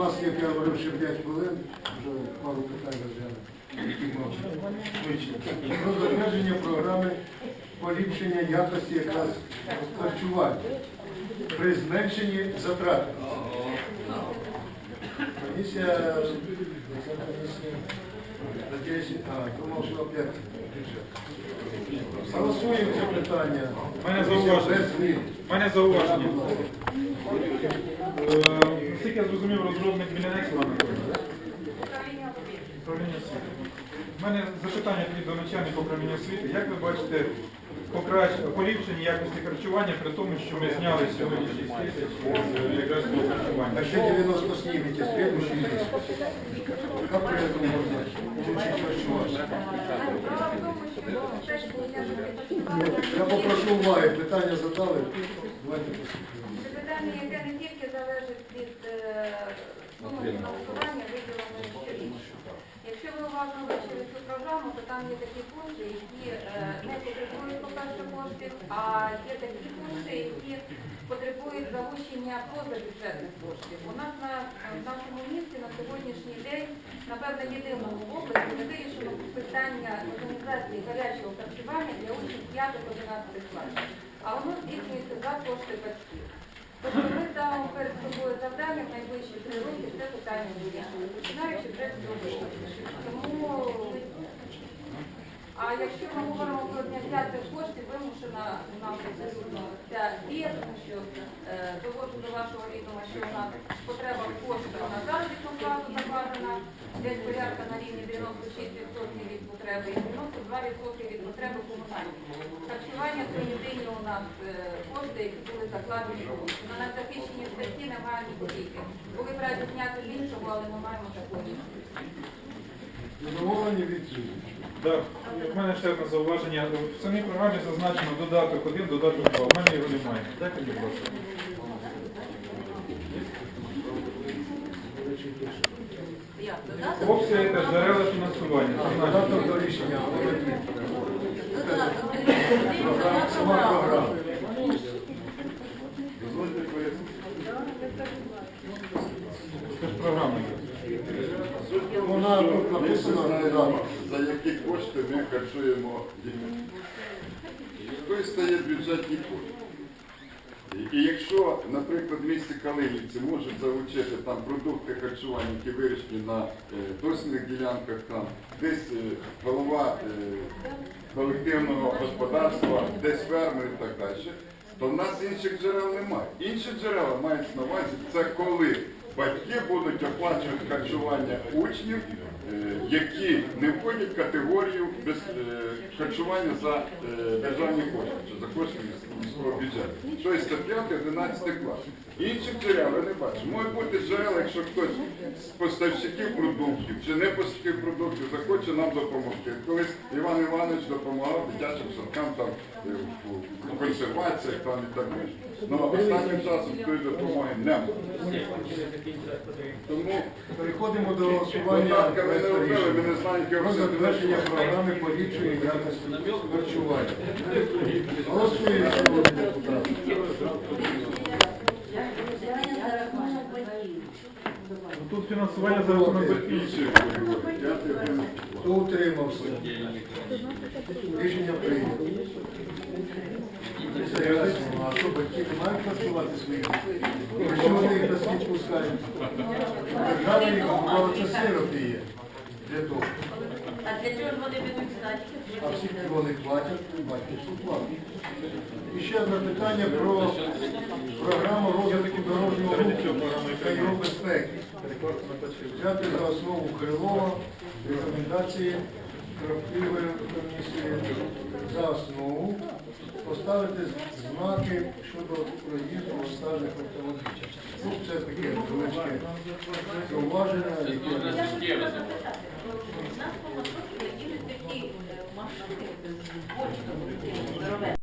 нас, як я говорив, ще 5 хвилин, вже пару питань розглянемо. які вивчили. Про затвердження програми поліпшення якості якраз харчування при зменшенні затрат. Комісія, комісія, а, думав, що опять бюджет. Голосуємо це питання. У мене Комісія зауваження. без змін. У мене зауваження. Е, Наскільки я зрозумів, розробник Міненець Іван Анатолійович. Управління освіти. У мене запитання тоді до начальника управління освіти. Як ви бачите покращ- поліпшення якості харчування при тому, що ми зняли сьогодні 6 тисяч з якраз того А харчування? ще 90 снимете, следующий месяц. Как по этому можно? Я попрошу уваги, питання задали. Давайте послухаємо. Це питання, яке не тільки залежить від е, суми фінансування, виділеної щорічно. Якщо ви уважно вивчили цю програму, то там є такі пункти, які е, не потребують, по-перше, коштів, а є такі пункти, які потребують залучення позабюджетних коштів. У нас на в нашому місті на сьогоднішній день, напевно, єдиному області не вирішено питання організації гарячого харчування для учнів 5-11 класів. А воно здійснюється за кошти батьків. Перед собою завдання в найближчі три роки це питання вирішити, починаючи вже з року. Тому, а якщо ми говоримо про зняття цих коштів, вимушена у нас абсолютно ця дія, тому що е, доводжу до вашого відома, що у нас потреба в коштах на заробітну плату закладена десь порядка на рівні 96% від потреби і 92% від потреби комунальної. Харчування це єдині у нас е, кошти, які були закладені. На незахищені статті немає ні копійки. Були раді зняти з іншого, але ми маємо такої. Задоволені від? Так, у мене ще одне зауваження. В самій програмі зазначено додаток 1, додаток 2. У мене його немає. Дайте будь ласка. Опція та джерела фінансування. Додаток Зазначено. до рішення, сама програма. Дозвольте пояснити. Програма є. Вона тут написана за які кошти ми харчуємо дітей. Стає бюджетні кошти. І, якщо, наприклад, в місті Калинівці можуть залучити там продукти харчування, які вирішені на е, досвідних ділянках, там десь е, голова е, колективного господарства, десь фермер і так далі, то в нас інших джерел немає. Інші джерела мають на увазі, це коли батьки будуть оплачувати харчування учнів, які не входять в категорію без, харчування за державні кошти, чи за кошти міського бюджету. Тобто це 5-11 клас. Інші джерела не бачу. Можуть бути джерела, якщо хтось з поставщиків продуктів чи не поставщиків продуктів захоче нам допомогти. Колись Іван Іванович допомагав дитячим садкам там е, в консерваціях там і так далі. Ну, останнім часом тої допомоги немає. Тому Переходимо до голосування. Ви не робили, ми не знаємо, яке Про завершення програми поліпшення якості харчування. Голосуємо, шановні депутати. Ну, Тут фінансування за рахунок. Хто утримався? Рішення прийнято. А що батьки не мають харчувати своїх? Якщо вони їх на світ пускають? Держава їх купувала, це сироти є. Для того. А для чого вони ведуть садики? А всі вони платять, батьківську плату. І ще одне питання про програму розвитку дорожнього його безпеки. Взяти за основу Крилова, рекомендації Кропливої комісії за основу, поставити знаки щодо проїзду останніх автомобілів. Ну, це таке невеличке зауваження, яке е, машини здоровенні.